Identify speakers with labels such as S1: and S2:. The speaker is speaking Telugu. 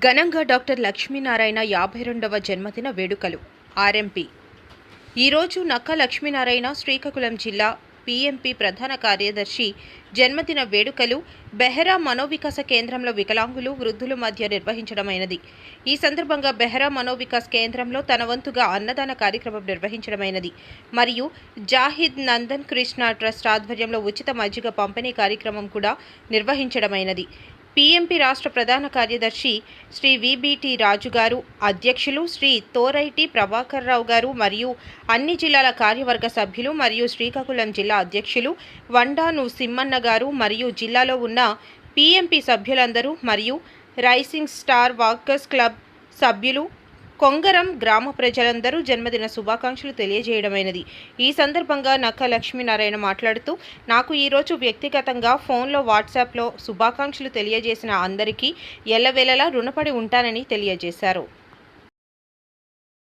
S1: ఘనంగా డాక్టర్ లక్ష్మీనారాయణ యాభై రెండవ జన్మదిన వేడుకలు. ఆర్ఎంపీ. ఈరోజు నక్క లక్ష్మీనారాయణ శ్రీకాకుళం జిల్లా పీఎంపీ ప్రధాన కార్యదర్శి జన్మదిన వేడుకలు బెహరా మనోవికాస కేంద్రంలో వికలాంగులు వృద్ధుల మధ్య నిర్వహించడమైనది. ఈ సందర్భంగా బెహరా మనోవికాస్ కేంద్రంలో తన వంతుగా అన్నదాన కార్యక్రమం నిర్వహించడమైనది. మరియు జాహిద్ నందన్ కృష్ణ ట్రస్ట్ ఆధ్వర్యంలో ఉచిత మజ్జిగ పంపిణీ కార్యక్రమం కూడా నిర్వహించడమైనది. పీఎంపీ రాష్ట్ర ప్రధాన కార్యదర్శి శ్రీ విబిటి రాజు గారు అధ్యక్షులు శ్రీ తోరైటి ప్రభాకర్ రావు గారు మరియు అన్ని జిల్లాల కార్యవర్గ సభ్యులు మరియు శ్రీకాకుళం జిల్లా అధ్యక్షులు వండాను సిమ్మన్న గారు మరియు జిల్లాలో ఉన్న పీఎంపీ సభ్యులందరూ మరియు రైసింగ్ స్టార్ వాకర్స్ క్లబ్ సభ్యులు కొంగరం గ్రామ ప్రజలందరూ జన్మదిన శుభాకాంక్షలు తెలియజేయడమైనది. ఈ సందర్భంగా నక్క లక్ష్మీనారాయణ మాట్లాడుతూ నాకు ఈరోజు వ్యక్తిగతంగా ఫోన్లో వాట్సాప్లో శుభాకాంక్షలు తెలియజేసిన అందరికీ ఎల్లవేళలా రుణపడి ఉంటానని తెలియజేశారు.